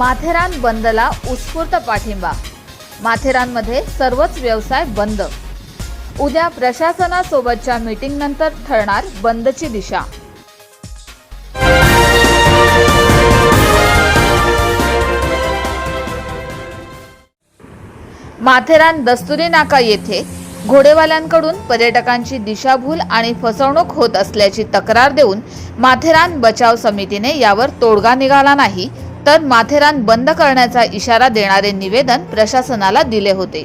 माथेरान बंदला उत्स्फूर्त पाठिंबा. माथेरानमध्ये सर्वच व्यवसाय बंद. उद्या प्रशासनासोबतच्या मीटिंगनंतर ठरणार बंदची दिशा. माथेरान दस्तुरी नाका येथे घोडेवाल्यांकडून पर्यटकांची दिशाभूल आणि फसवणूक होत असल्याची तक्रार देऊन माथेरान बचाव समितीने यावर तोडगा निघाला नाही तर माथेरान बंद करण्याचा इशारा देणारे निवेदन प्रशासनाला दिले होते.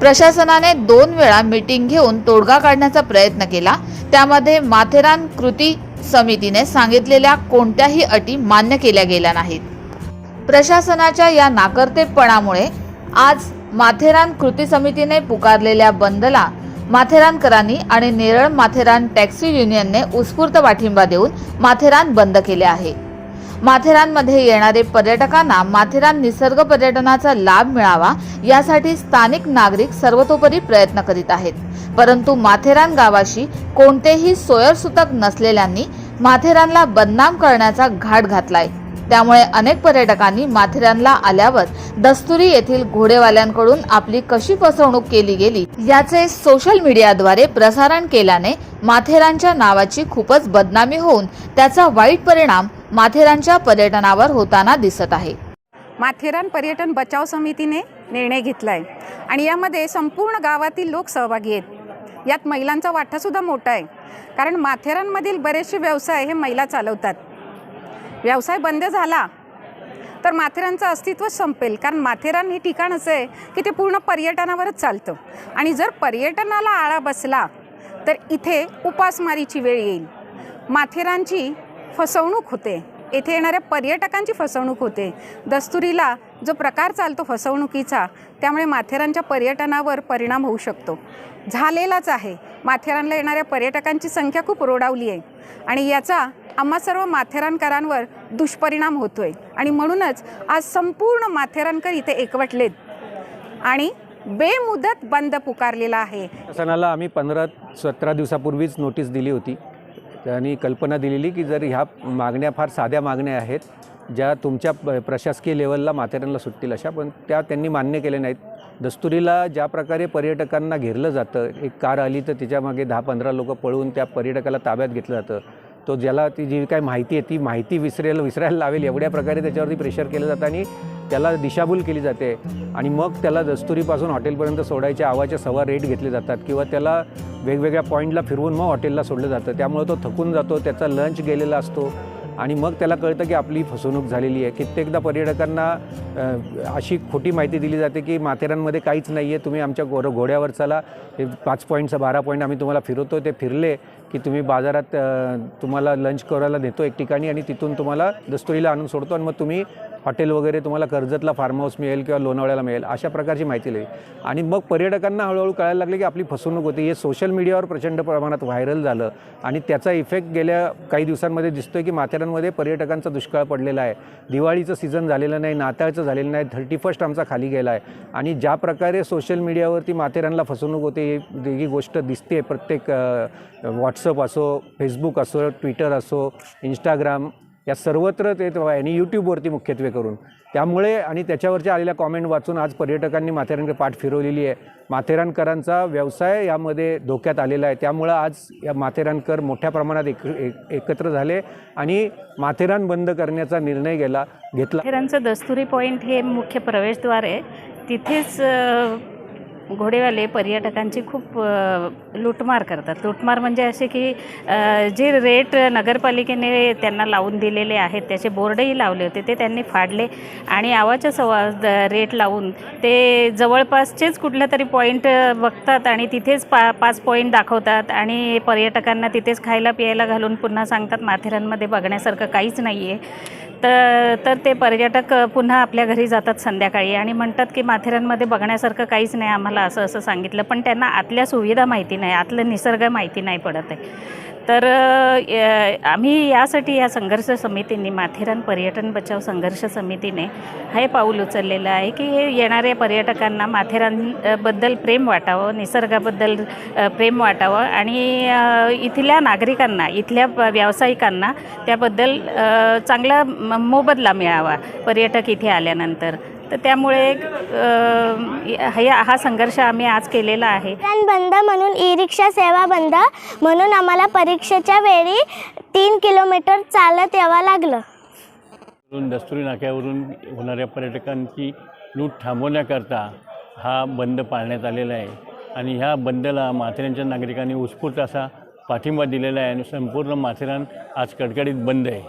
प्रशासनाने दोन वेळा मीटिंग घेऊन तोडगा काढण्याचा प्रयत्न केला. त्यामध्ये माथेरान कृती समितीने सांगितलेल्या कोणत्याही अटी मान्य केल्या गेल्या नाहीत. प्रशासनाच्या या नाकर्तेपणामुळे आज माथेरान कृती समितीने पुकारलेल्या बंदला माथेरानकरांनी आणि नेरळ माथेरान टॅक्सी युनियनने उत्स्फूर्त पाठिंबा देऊन माथेरान बंद केले आहे. माथेरानमध्ये येणारे पर्यटकांना माथेरान निसर्ग पर्यटनाचा लाभ मिळावा यासाठी स्थानिक नागरिक सर्वतोपरी प्रयत्न करीत आहेत. परंतु माथेरान गावाशी कोणतेही सोयरसूतक नसलेल्यांनी माथेरानला बदनाम करण्याचा घाट घातलाय. त्यामुळे अनेक पर्यटकांनी माथेरानला आल्यावर दस्तुरी येथील घोडेवाल्यांकडून आपली कशी फसवणूक केली गेली याचे सोशल मीडियाद्वारे प्रसारण केल्याने माथेरानच्या नावाची खूपच बदनामी होऊन त्याचा वाईट परिणाम माथेरानच्या पर्यटनावर होताना दिसत आहे. माथेरान पर्यटन बचाव समितीने निर्णय घेतला आहे आणि यामध्ये संपूर्ण गावातील लोक सहभागी आहेत. यात महिलांचा वाटासुद्धा मोठा आहे कारण माथेरानमधील बरेचसे व्यवसाय हे महिला चालवतात. व्यवसाय बंद झाला तर माथेरानचं अस्तित्व संपेल कारण माथेरान हे ठिकाण असं आहे की ते पूर्ण पर्यटनावरच चालतं. आणि जर पर्यटनाला आळा बसला तर इथे उपासमारीची वेळ येईल. माथेरानची फसवणूक होते. येथे येणाऱ्या पर्यटकांची फसवणूक होते. दस्तुरीला जो प्रकार चालतो फसवणुकीचा त्यामुळे माथेरानच्या पर्यटनावर परिणाम होऊ शकतो. झालेलाच आहे. माथेरानला येणाऱ्या पर्यटकांची संख्या खूप रोडावली आहे. आणि याचा आम्हा सर्व माथेरानकरांवर दुष्परिणाम होतोय. आणि म्हणूनच आज संपूर्ण माथेरानकर इथे एकवटलेत. आणि बेमुदत बंद पुकारलेला आहे. शासनाला आम्ही पंधरा सतरा दिवसापूर्वीच नोटीस दिली होती. त्यांनी कल्पना दिलेली की जर ह्या मागण्या फार साध्या मागण्या आहेत ज्या तुमच्या प्रशासकीय लेवलला माथेरानला सुटतील अशा पण त्या त्यांनी मान्य केल्या नाहीत. दस्तुरीला ज्या प्रकारे पर्यटकांना घेरलं जातं एक कार आली तर तिच्यामागे दहा पंधरा लोक पळवून त्या पर्यटकाला ताब्यात घेतलं जातं. तो ज्याला ती जी काही माहिती आहे ती माहिती विसरायला विसरायला लावेल एवढ्या प्रकारे त्याच्यावरती प्रेशर केलं जातं आणि त्याला दिशाभूल केली जाते आणि मग त्याला दस्तुरीपासून हॉटेलपर्यंत सोडायच्या आवाच्या सव्वा रेट घेतले जातात किंवा त्याला वेगवेगळ्या पॉईंटला फिरवून मग हॉटेलला सोडलं जातं. त्यामुळे तो थकून जातो त्याचा लंच गेलेला असतो आणि मग त्याला कळतं की आपली फसवणूक झालेली आहे. कित्येकदा पर्यटकांना अशी खोटी माहिती दिली जाते की माथेरानमध्ये काहीच नाही आहे तुम्ही आमच्या गोर घोड्यावर चला हे पाच पॉईंटचं बारा पॉईंट आम्ही तुम्हाला फिरवतो ते फिरले की तुम्ही बाजारात तुम्हाला लंच करायला नेतो एक ठिकाणी आणि तिथून तुम्हाला दस्तुरीला आणून सोडतो आणि मग तुम्ही हॉटेल वगैरे तुम्हाला कर्जतला फार्म हाऊस मिळेल किंवा लोणावळ्याला मिळेल अशा प्रकारची माहिती दिली. आणि मग पर्यटकांना हळूहळू कळायला लागले की आपली फसवणूक होती. हे सोशल मीडियावर प्रचंड प्रमाणात व्हायरल झालं आणि त्याचा इफेक्ट गेल्या काही दिवसांमध्ये दिसतोय की माथेरानमध्ये पर्यटकांचा दुष्काळ पडलेला आहे. दिवाळीचं सीझन झालेलं नाही नाताळचं झालेलं नाही थर्टी फर्स्ट आमचा खाली गेला आहे आणि ज्या प्रकारे सोशल मीडियावरती माथेरानला फसवणूक होते ही ही गोष्ट दिसते प्रत्येक व्हॉट्सअप असो फेसबुक असो ट्विटर असो इंस्टाग्राम या सर्वत्र ते आणि यूट्यूबवरती मुख्यत्वे करून. त्यामुळे आणि त्याच्यावरच्या आलेल्या कॉमेंट वाचून आज पर्यटकांनी माथेरानकडे पाठ फिरवलेली आहे. माथेरानकरांचा व्यवसाय यामध्ये धोक्यात आलेला आहे. त्यामुळं आज या माथेरानकर मोठ्या प्रमाणात एक एकत्र झाले आणि माथेरान बंद करण्याचा निर्णय गेला घेतला. माथेरानचं दस्तुरी पॉईंट हे मुख्य प्रवेशद्वार आहे. तिथेच घोडेवाले पर्यटकांची खूप लूटमार करतात. लूटमार म्हणजे असे की जे रेट नगरपालिकेने त्यांना लावून दिलेले आहेत त्याचे बोर्डही लावले होते ते त्यांनी फाडले आणि आवाच्या सवा रेट लावून ते जवळपासचेच कुठल्या तरी पॉईंट बघतात आणि तिथेच पा पाच पॉईंट दाखवतात आणि पर्यटकांना तिथेच खायला प्यायला घालून पुन्हा सांगतात माथेरानमध्ये बघण्यासारखं काहीच नाही आहे तर तर ते पर्यटक पुन्हा आपल्या घरी जातात संध्याकाळी. आणि म्हणतात की माथेरानमध्ये बघण्यासारखं काहीच नाही आम्हाला असं असं सांगितलं. पण त्यांना आतल्या सुविधा माहिती नाही आतलं निसर्ग माहिती नाही पडत आहे. तर य- आम्ही यासाठी या संघर्ष समितीने माथेरान पर्यटन बचाव संघर्ष समितीने हे पाऊल उचललेलं आहे की येणाऱ्या पर्यटकांना माथेरानबद्दल प्रेम वाटावं निसर्गाबद्दल प्रेम वाटावं आणि इथल्या नागरिकांना इथल्या व्यावसायिकांना त्याबद्दल चांगला म- मोबदला मिळावा पर्यटक इथे आल्यानंतर. तर त्यामुळे हा हा संघर्ष आम्ही आज केलेला आहे. बंद म्हणून ई रिक्षा सेवा बंद म्हणून आम्हाला परीक्षेच्या वेळी तीन किलोमीटर चालत यावं लागलं. दस्तुरी नाक्यावरून होणाऱ्या पर्यटकांची लूट थांबवण्याकरता हा बंद पाळण्यात आलेला आहे. आणि ह्या बंदला माथेरानच्या नागरिकांनी उत्स्फूर्त असा पाठिंबा दिलेला आहे. आणि संपूर्ण माथेरान आज कडकडीत बंद आहे.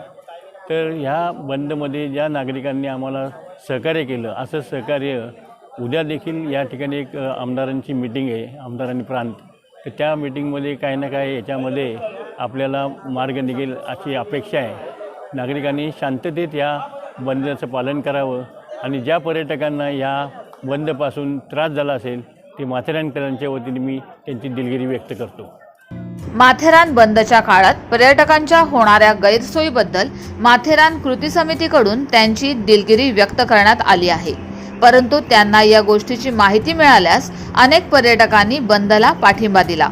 तर ह्या बंदमध्ये ज्या नागरिकांनी आम्हाला सहकार्य केलं असं सहकार्य उद्या देखील या ठिकाणी एक आमदारांची मिटिंग आहे आमदारांनी प्रांत. तर त्या मिटिंगमध्ये काही ना काही याच्यामध्ये आपल्याला मार्ग निघेल अशी अपेक्षा आहे. नागरिकांनी शांततेत या बंदचं पालन करावं आणि ज्या पर्यटकांना या बंदपासून त्रास झाला असेल ते माथेरानकरांच्या वतीने मी त्यांची दिलगिरी व्यक्त करतो. माथेरान बंदच्या काळात पर्यटकांच्या होणाऱ्या गैरसोयीबद्दल माथेरान कृती समितीकडून त्यांची दिलगिरी व्यक्त करण्यात आली आहे. परंतु त्यांना या गोष्टीची माहिती मिळाल्यास अनेक पर्यटकांनी बंदला पाठिंबा दिला.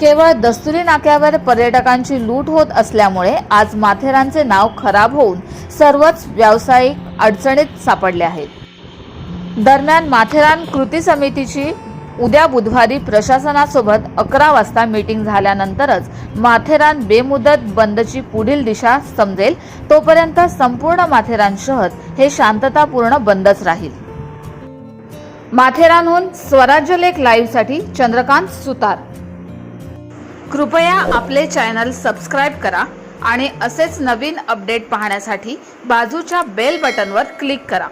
केवळ दस्तुरी नाक्यावर पर्यटकांची लूट होत असल्यामुळे आज माथेरानचे नाव खराब होऊन सर्वच व्यावसायिक अडचणीत सापडले आहेत. दरम्यान माथेरान कृती समितीची उद्या बुधवारी प्रशासनासोबत अकरा वाजता मीटिंग झाल्यानंतरच माथेरान बेमुदत बंदची पुढील दिशा समजेल. तोपर्यंत संपूर्ण माथेरान शहर हे शांततापूर्ण बंदच राहील. माथेरानहून स्वराज्य लेख लाईव्हसाठी चंद्रकांत सुतार. कृपया आपले चॅनल सबस्क्राईब करा आणि असेच नवीन अपडेट पाहण्यासाठी बाजूच्या बेल बटनवर क्लिक करा.